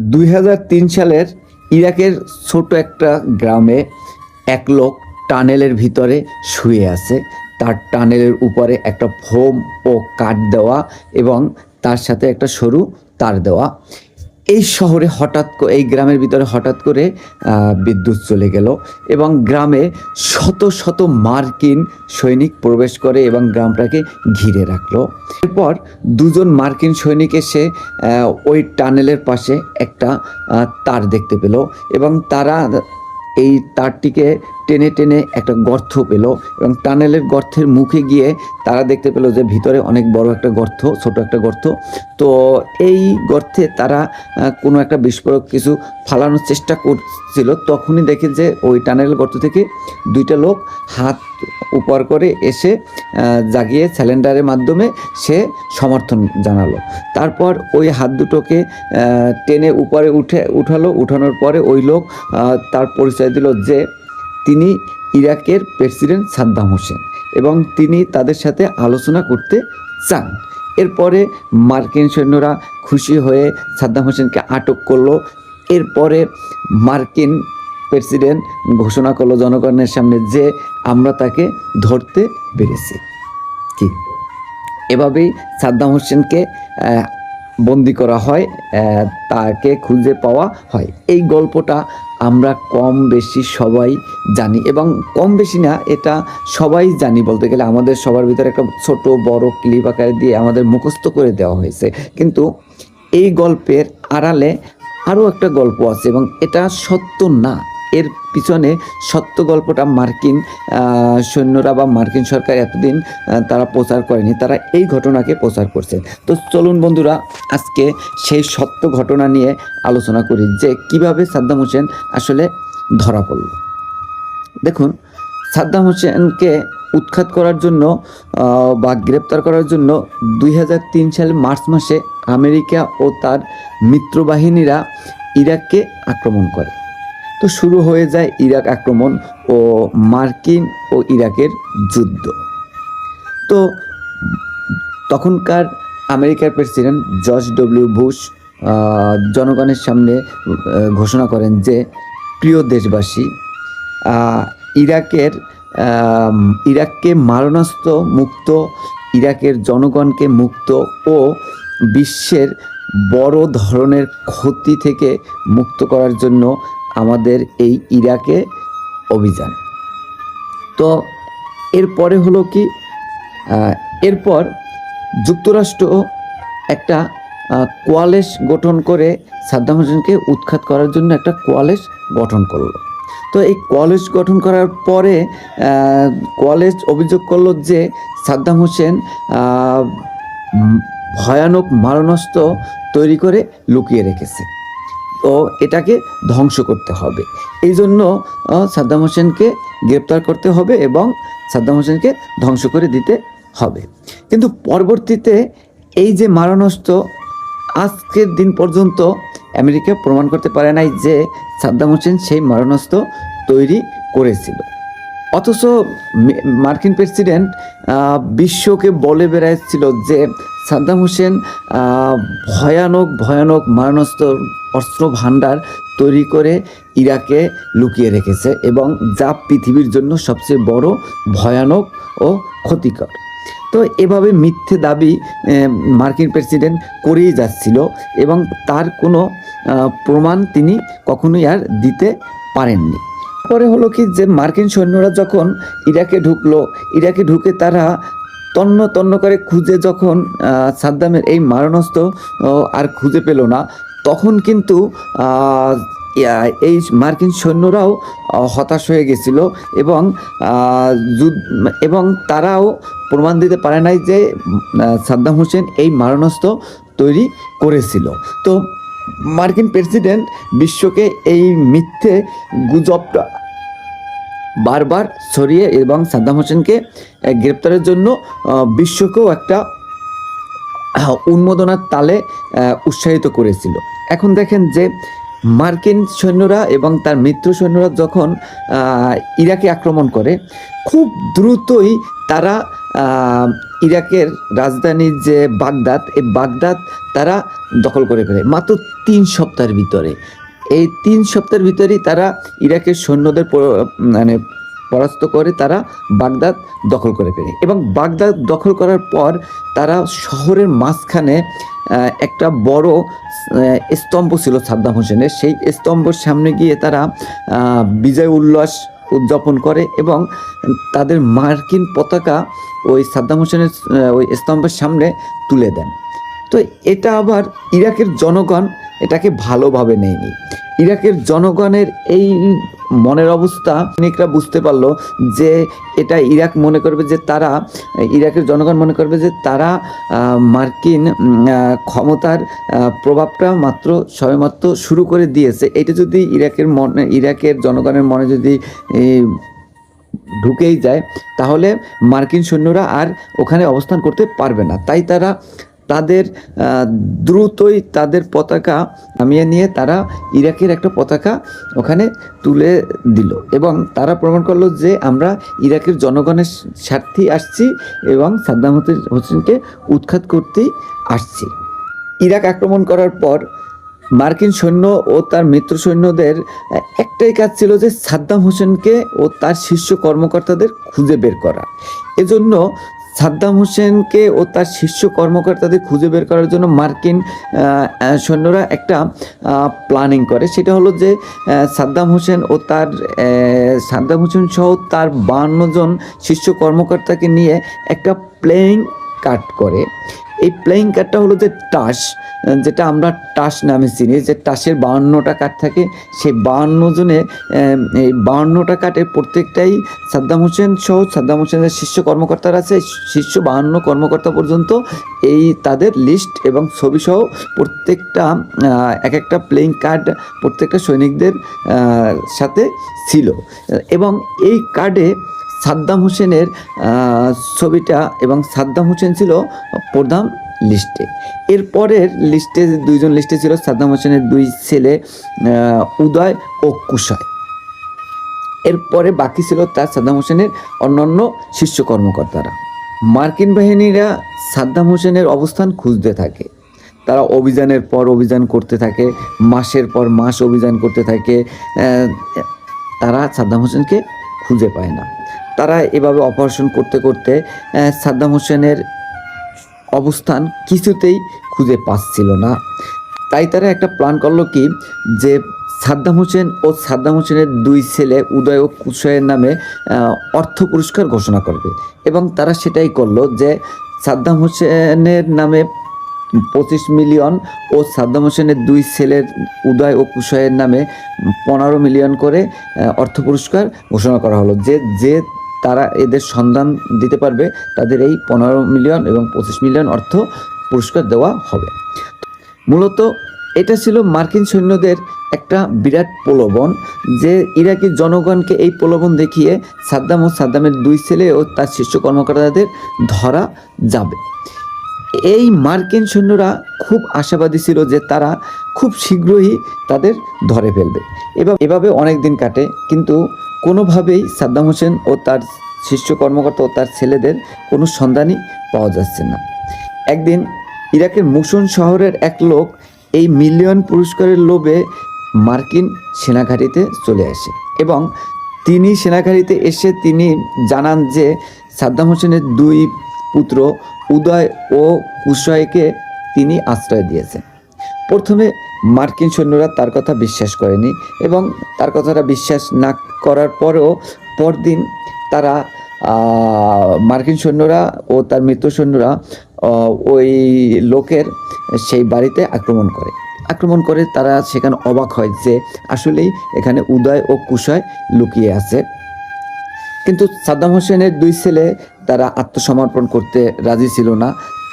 দুই হাজার তিন সালের ইরাকের ছোট একটা গ্রামে এক লোক টানেলের ভিতরে শুয়ে আছে। তার টানেলের উপরে একটা ফোম ও কাঠ দেওয়া এবং তার সাথে একটা সরু তার দেওয়া। এই শহরে হঠাৎ এই গ্রামের ভিতরে হঠাৎ করে বিদ্যুৎ চলে গেল এবং গ্রামে শত শত মার্কিন সৈনিক প্রবেশ করে এবং গ্রামটাকে ঘিরে রাখল। এরপর দুজন মার্কিন সৈনিক এসে ওই টানেলের পাশে একটা তার দেখতে পেল এবং তারা এই তারটিকে টেনে টেনে একটা গর্ত পেল এবং টানেলের গর্তের মুখে গিয়ে তারা দেখতে পেল যে ভিতরে অনেক বড় একটা গর্ত, ছোট একটা গর্ত। তো এই গর্তে তারা কোনো একটা বিস্ফোরক কিছু ফালানোর চেষ্টা করছিল। তখনই দেখে যে ওই টানেল গর্ত থেকে দুইটা লোক হাত উপর করে এসে জাগিয়ে স্যালেন্ডারের মাধ্যমে সে সমর্থন জানালো। তারপর ওই হাত দুটোকে টেনে উপরে উঠে, উঠালো। উঠানোর পরে ওই লোক তার পরিচয় দিল যে তিনি ইরাকের প্রেসিডেন্ট সাদ্দাম হোসেন এবং তিনি তাদের সাথে আলোচনা করতে চান। এরপরে মার্কিন সৈন্যরা খুশি হয়ে সাদ্দাম হোসেনকে আটক করল। এরপরে মার্কিন প্রেসিডেন্ট ঘোষণা করল জনগণের সামনে যে আমরা তাকে ধরতে পেরেছি। কি? এভাবেই সাদ্দাম হোসেনকে বন্দি করা হয় তাকে খুঁজে পাওয়া হয়। এই গল্পটা আমরা কম বেশি সবাই জানি এবং কম বেশি না, এটা সবাই জানি বলতে গেলে আমাদের সবার ভিতরে একটা ছোট, বড় ক্লিপ আকারে দিয়ে আমাদের মুখস্থ করে দেওয়া হয়েছে। কিন্তু এই গল্পের আড়ালে আরও একটা গল্প আছে এবং এটা সত্য না। এর পিছনে সত্য গল্পটা মার্কিন সৈন্যরা বা মার্কিন সরকার এতদিন তারা প্রচার করেনি, তারা এই ঘটনাকে প্রচার করছে। তো চলুন বন্ধুরা, আজকে সেই সত্য ঘটনা নিয়ে আলোচনা করি, যে কীভাবে সাদ্দাম হোসেন আসলে ধরা পড়ল। দেখুন, সাদ্দাম হোসেনকে উৎখাত করার জন্য বা গ্রেপ্তার করার জন্য দুই সালে মার্চ মাসে আমেরিকা ও তার মিত্রবাহিনীরা ইরাককে আক্রমণ করে। তো শুরু হয়ে যায় ইরাক আক্রমণ ও মার্কিন ও ইরাকের যুদ্ধ। তো তখনকার আমেরিকার প্রেসিডেন্ট জর্জ ডব্লিউ বুশ জনগণের সামনে ঘোষণা করেন যে, প্রিয় দেশবাসী ইরাকের ইরাককে মারণাস্ত্র মুক্ত, ইরাকের জনগণকে মুক্ত ও বিশ্বের বড় ধরনের ক্ষতি থেকে মুক্ত করার জন্য আমাদের এই ইরাকে অভিযান। তো এরপরে হলো কি এরপর যুক্তরাষ্ট্র একটা কোয়ালেশ গঠন করে সাদ্দাম হোসেনকে উৎখাত করার জন্য একটা কোয়ালেশ গঠন করল। তো এই কলেজ গঠন করার পরে কলেজ অভিযোগ করল যে সাদ্দাম হোসেন ভয়ানক মারণাস্ত্র তৈরি করে লুকিয়ে রেখেছে। তো এটাকে ধ্বংস করতে হবে। এই জন্য সাদ্দাম হোসেনকে গ্রেপ্তার করতে হবে এবং সাদ্দাম হোসেনকে ধ্বংস করে দিতে হবে। কিন্তু পরবর্তীতে এই যে মারণাস্ত্র, আজকের দিন পর্যন্ত আমেরিকা প্রমাণ করতে পারে নাই যে সাদ্দাম হোসেন সেই মারণাস্ত্র তৈরি করেছিল। অথচ মার্কিন প্রেসিডেন্ট বিশ্বকে বলে বেড়াচ্ছিল যে সাদ্দাম হোসেন ভয়ানক ভয়ানক মারণাস্ত্র, অস্ত্র ভাণ্ডার তৈরি করে ইরাকে লুকিয়ে রেখেছে এবং যা পৃথিবীর জন্য সবচেয়ে বড় ভয়ানক ও ক্ষতিকর। তো এভাবে মিথ্যে দাবি মার্কিন প্রেসিডেন্ট করেই যাচ্ছিল এবং তার কোনো প্রমাণ তিনি কখনোই আর দিতে পারেননি। পরে হলো কি যে মার্কিন সৈন্যরা যখন ইরাকে ঢুকলো, ইরাকে ঢুকে তারা তন্ন তন্ন করে খুঁজে যখন সাদ্দামের এই মারণাস্ত্র আর খুঁজে পেল না, তখন কিন্তু এই মার্কিন সৈন্যরাও হতাশ হয়ে গেছিল এবং এবং তারাও প্রমাণ দিতে পারে নাই যে সাদ্দাম হোসেন এই মারণাস্ত্র তৈরি করেছিল। তো মার্কিন প্রেসিডেন্ট বিশ্বকে এই মিথ্যে গুজবটা বারবার ছড়িয়ে এবং সাদ্দাম হোসেনকে গ্রেপ্তারের জন্য বিশ্বকেও একটা উন্মোদনার তালে উৎসাহিত করেছিল। এখন দেখেন যে মার্কিন সৈন্যরা এবং তার মিত্র সৈন্যরা যখন ইরাকে আক্রমণ করে, খুব দ্রুতই তারা ইরাকের রাজধানী যে বাগদাদ, এই বাগদাদ তারা দখল করে ফেলে। মাত্র তিন সপ্তাহের ভিতরে এই তিন সপ্তাহের ভিতরেই তারা ইরাকের সৈন্যদের মানে পরাস্ত করে তারা বাগদাদ দখল করে ফেলে। এবং বাগদাদ দখল করার পর তারা শহরের মাঝখানে একটা বড় স্তম্ভ ছিল সাদ্দাম হোসেনের। সেই স্তম্ভর সামনে গিয়ে তারা বিজয় উল্লাস উদযাপন করে এবং তাদের মার্কিন পতাকা ওই সাদ্দাম হোসেনের ওই স্তম্ভের সামনে তুলে দেন। তো এটা আবার ইরাকের জনগণ এটাকে ভালোভাবে নেয়নি। ইরাকের জনগণের এই মনের অবস্থা, সৈনিকরা বুঝতে পারল যে এটা ইরাক মনে করবে যে তারা, ইরাকের জনগণ মনে করবে যে তারা মার্কিন ক্ষমতার প্রভাবটা মাত্র সবেমাত্র শুরু করে দিয়েছে। এটা যদি ইরাকের মনে, ইরাকের জনগণের মনে যদি ঢুকেই যায়, তাহলে মার্কিন সৈন্যরা আর ওখানে অবস্থান করতে পারবে না। তাই তারা তাদের দ্রুতই তাদের পতাকা নামিয়ে নিয়ে তারা ইরাকের একটা পতাকা ওখানে তুলে দিল। এবং তারা প্রমাণ করল যে আমরা ইরাকের জনগণের স্বার্থেই আসছি এবং সাদ্দাম হোসেন- হোসেনকে উৎখাত করতেই আসছি। ইরাক আক্রমণ করার পর মার্কিন সৈন্য ও তার মিত্র সৈন্যদের একটাই কাজ ছিল যে সাদ্দাম হোসেনকে ও তার শীর্ষ কর্মকর্তাদের খুঁজে বের করা। এজন্য সাদ্দাম হোসেনকে ও তার শীর্ষ কর্মকর্তাদের খুঁজে বের করার জন্য মার্কিন সৈন্যরা একটা প্ল্যানিং করে। সেটা হলো যে সাদ্দাম হোসেন ও তার সাদ্দাম হোসেন সহ তার বান্ন জন শীর্ষ কর্মকর্তাকে নিয়ে একটা প্লেইং কাট করে। এই প্লেয়িং কার্ডটা হলো যে টাস, যেটা আমরা টাস নামে চিনি, যে টাসের বাহান্নটা কাঠ থাকে, সেই বাহান্ন জনে এই বাহান্নটা কাঠের প্রত্যেকটাই সাদ্দাম হোসেন সহ সাদ্দাম হোসেনের শীর্ষ কর্মকর্তারা আছে, শীর্ষ বাহান্ন কর্মকর্তা পর্যন্ত এই তাদের লিস্ট এবং ছবি সহ প্রত্যেকটা এক একটা প্লেয়িং কার্ড প্রত্যেকটা সৈনিকদের সাথে ছিল। এবং এই কার্ডে সাদ্দাম হোসেনের ছবিটা এবং সাদ্দাম হোসেন ছিল প্রধান লিস্টে। এরপরের লিস্টে দুইজন লিস্টে ছিল সাদ্দাম হোসেনের দুই ছেলে উদয় ও কুশয়। এরপরে বাকি ছিল তার সাদ্দাম হোসেনের অন্যান্য শীর্ষ কর্মকর্তারা। মার্কিন বাহিনীরা সাদ্দাম হোসেনের অবস্থান খুঁজতে থাকে। তারা অভিযানের পর অভিযান করতে থাকে, মাসের পর মাস অভিযান করতে থাকে তারা সাদ্দাম হোসেনকে খুঁজে পায় না। তারা এভাবে অপারেশন করতে করতে সাদ্দাম হোসেনের অবস্থান কিছুতেই খুঁজে পাচ্ছিল না। তাই তারা একটা প্ল্যান করল কি, যে সাদ্দাম হোসেন ও সাদ্দাম হোসেনের দুই ছেলে উদয় ও কুশয়ের নামে অর্থ পুরস্কার ঘোষণা করবে। এবং তারা সেটাই করল যে সাদ্দাম হোসেনের নামে পঁচিশ মিলিয়ন ও সাদ্দাম হোসেনের দুই ছেলের উদয় ও কুশয়ের নামে পনেরো মিলিয়ন করে অর্থ পুরস্কার ঘোষণা করা হলো। যে যে তারা এদের সন্ধান দিতে পারবে। তাদের এই পনেরো মিলিয়ন এবং পঁচিশ মিলিয়ন অর্থ পুরস্কার দেওয়া হবে। মূলত এটা ছিল মার্কিন সৈন্যদের একটা বিরাট প্রলোভন যে ইরাকি জনগণকে এই প্রলোভন দেখিয়ে সাদ্দাম ও সাদ্দামের দুই ছেলে ও তার শীর্ষ কর্মকর্তাদের ধরা যাবে। এই মার্কিন সৈন্যরা খুব আশাবাদী ছিল যে তারা খুব শীঘ্রই তাদের ধরে ফেলবে। এভাবে এভাবে অনেক দিন কাটে, কিন্তু কোনোভাবেই সাদ্দাম হোসেন ও তার শীর্ষ কর্মকর্তা ও তার ছেলেদের কোনো সন্ধানই পাওয়া যাচ্ছে না। একদিন ইরাকের মুসন শহরের এক লোক এই মিলিয়ন পুরস্কারের লোভে মার্কিন সেনাঘাঁটিতে চলে আসে এবং তিনি সেনাঘাঁটিতে এসে তিনি জানান যে সাদ্দাম হোসেনের দুই পুত্র উদয় ও কুশয়কে তিনি আশ্রয় দিয়েছেন। প্রথমে মার্কিন সৈন্যরা তার কথা বিশ্বাস করেনি এবং তার কথাটা বিশ্বাস না করার পরেও পরদিন তারা মার্কিন সৈন্যরা ও তার মিত্র সৈন্যরা ওই লোকের সেই বাড়িতে আক্রমণ করে। আক্রমণ করে তারা সেখানে অবাক হয় যে আসলেই এখানে উদয় ও কুশয় লুকিয়ে আছে। কিন্তু সাদ্দাম হোসেনের দুই ছেলে তারা আত্মসমর্পণ করতে রাজি ছিল না।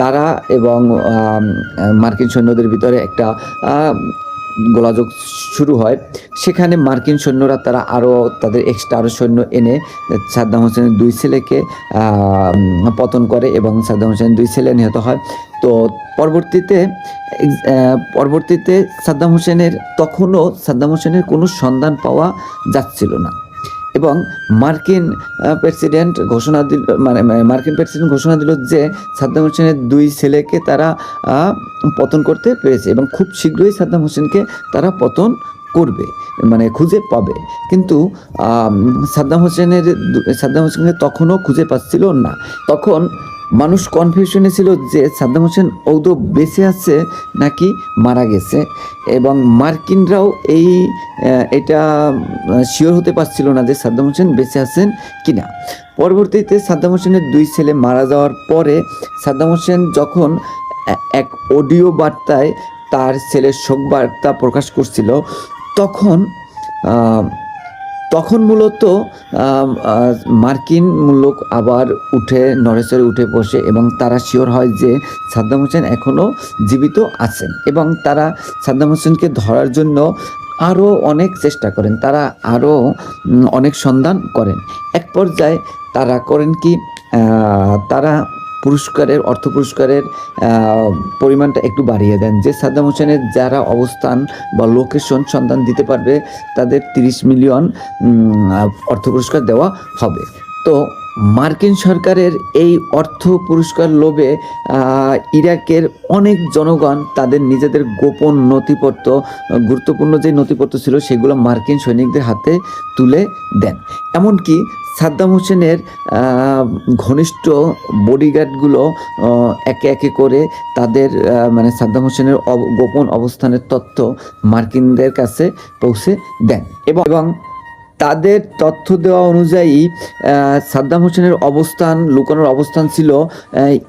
তারা এবং মার্কিন সৈন্যদের ভিতরে একটা গোলাযোগ শুরু হয়। সেখানে মার্কিন সৈন্যরা তারা আরও তাদের এক্সট্রা আরও সৈন্য এনে সাদ্দাম হোসেনের দুই ছেলেকে পতন করে এবং সাদ্দাম হোসেনের দুই ছেলে নিহত হয়। তো পরবর্তীতে পরবর্তীতে সাদ্দাম হোসেনের, তখনও সাদ্দাম হোসেনের কোনো সন্ধান পাওয়া যাচ্ছিল না। এবং মার্কিন প্রেসিডেন্ট ঘোষণা দিল মানে মানে মার্কিন প্রেসিডেন্ট ঘোষণা দিল যে সাদ্দাম হোসেনের দুই ছেলেকে তারা পতন করতে পেরেছে এবং খুব শীঘ্রই সাদ্দাম হোসেনকে তারা পতন করবে মানে খুঁজে পাবে। কিন্তু সাদ্দাম হোসেনের সাদ্দাম হোসেনকে তখনও খুঁজে পাচ্ছিল না। তখন মানুষ কনফিউশনে ছিল যে সাদ্দাম হোসেন ঔদ বেঁচে আছে নাকি মারা গেছে এবং মার্কিনরাও এই এটা শিওর হতে পারছিল না যে সাদ্দাম হোসেন বেঁচে আছেন কি না পরবর্তীতে সাদ্দাম হোসেনের দুই ছেলে মারা যাওয়ার পরে সাদ্দাম হোসেন যখন এক অডিও বার্তায় তার ছেলের শোক বার্তা প্রকাশ করছিল, তখন তখন মূলত মার্কিন মূলক আবার উঠে, নরেশ্বরে উঠে বসে এবং তারা শিওর হয় যে সাদ্দাম হোসেন এখনও জীবিত আছেন এবং তারা সাদ্দাম হোসেনকে ধরার জন্য আরও অনেক চেষ্টা করেন, তারা আরও অনেক সন্ধান করেন। এক পর্যায়ে তারা করেন কি তারা পুরস্কারের, অর্থ পুরস্কারের পরিমাণটা একটু বাড়িয়ে দেন। যে সাদ্দাম হোসেনের যারা অবস্থান বা লোকেশন সন্ধান দিতে পারবে, তাদের তিরিশ মিলিয়ন অর্থ পুরস্কার দেওয়া হবে। তো মার্কিন সরকারের এই অর্থ পুরস্কার লোভে ইরাকের অনেক জনগণ তাদের নিজেদের গোপন নথিপত্র, গুরুত্বপূর্ণ যে নথিপত্র ছিল সেগুলো মার্কিন সৈনিকদের হাতে তুলে দেন। এমনকি সাদ্দাম হোসেনের ঘনিষ্ঠ বডিগার্ডগুলো একে একে করে তাদের মানে সাদ্দাম হোসেনের গোপন অবস্থানের তথ্য মার্কিনদের কাছে পৌঁছে দেন। এবং তাদের তথ্য দেওয়া অনুযায়ী সাদ্দাম হোসেনের অবস্থান, লুকানোর অবস্থান ছিল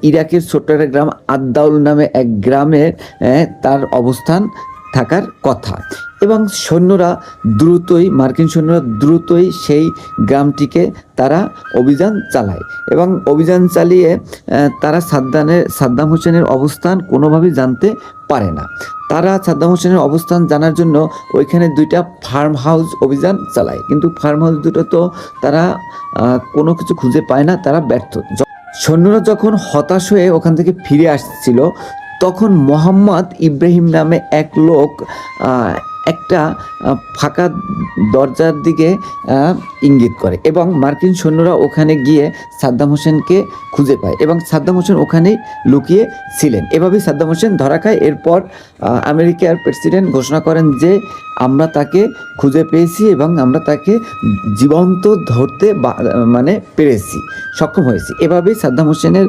ইরাকের ছোট্ট একটা গ্রাম আদ্দাউল নামে এক গ্রামে তার অবস্থান থাকার কথা। এবং সৈন্যরা দ্রুতই, মার্কিন সৈন্যরা দ্রুতই সেই গ্রামটিকে তারা অভিযান চালায়। এবং অভিযান চালিয়ে তারা সাদ্দানের সাদ্দাম হোসেনের অবস্থান কোনোভাবেই জানতে পারে না। তারা সাদ্দাম হোসেনের অবস্থান জানার জন্য ওইখানে দুইটা ফার্ম হাউস অভিযান চালায়। কিন্তু ফার্ম হাউস দুটো তো তারা কোনো কিছু খুঁজে পায় না, তারা ব্যর্থ। সৈন্যরা যখন হতাশ হয়ে ওখান থেকে ফিরে আসছিল তখন মোহাম্মদ ইব্রাহিম নামে এক লোক একটা ফাঁকা দরজার দিকে ইঙ্গিত করে এবং মার্কিন সৈন্যরা ওখানে গিয়ে সাদ্দাম হোসেনকে খুঁজে পায় এবং সাদ্দাম হোসেন ওখানেই লুকিয়ে ছিলেন। এভাবেই সাদ্দাম হোসেন ধরা খায়। এরপর আমেরিকার প্রেসিডেন্ট ঘোষণা করেন যে আমরা তাকে খুঁজে পেয়েছি এবং আমরা তাকে জীবন্ত ধরতে মানে পেরেছি, সক্ষম হয়েছি। এভাবেই সাদ্দাম হোসেনের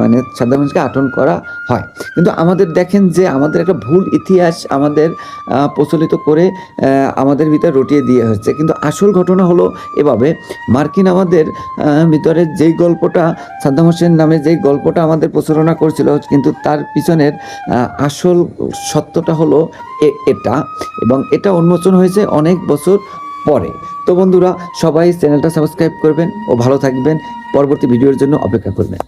মানে সাদ্দাম হোসেনকে আটন করা হয়। কিন্তু আমাদের দেখেন যে আমাদের একটা ভুল ইতিহাস আমাদের প্রচলিত করে আমাদের ভিতরে রটিয়ে দিয়ে হচ্ছে। কিন্তু আসল ঘটনা হলো এভাবে, মার্কিন আমাদের ভিতরে যেই গল্পটা, সাদ্দাম হোসেন নামে যেই গল্পটা আমাদের প্রচারণা করছিল, কিন্তু তার পিছনের আসল সত্যটা হলো এটা এবং এটা উন্মোচন হয়েছে অনেক বছর পরে। তো বন্ধুরা, সবাই চ্যানেলটা সাবস্ক্রাইব করবেন ও ভালো থাকবেন। পরবর্তী ভিডিওর জন্য অপেক্ষা করবেন।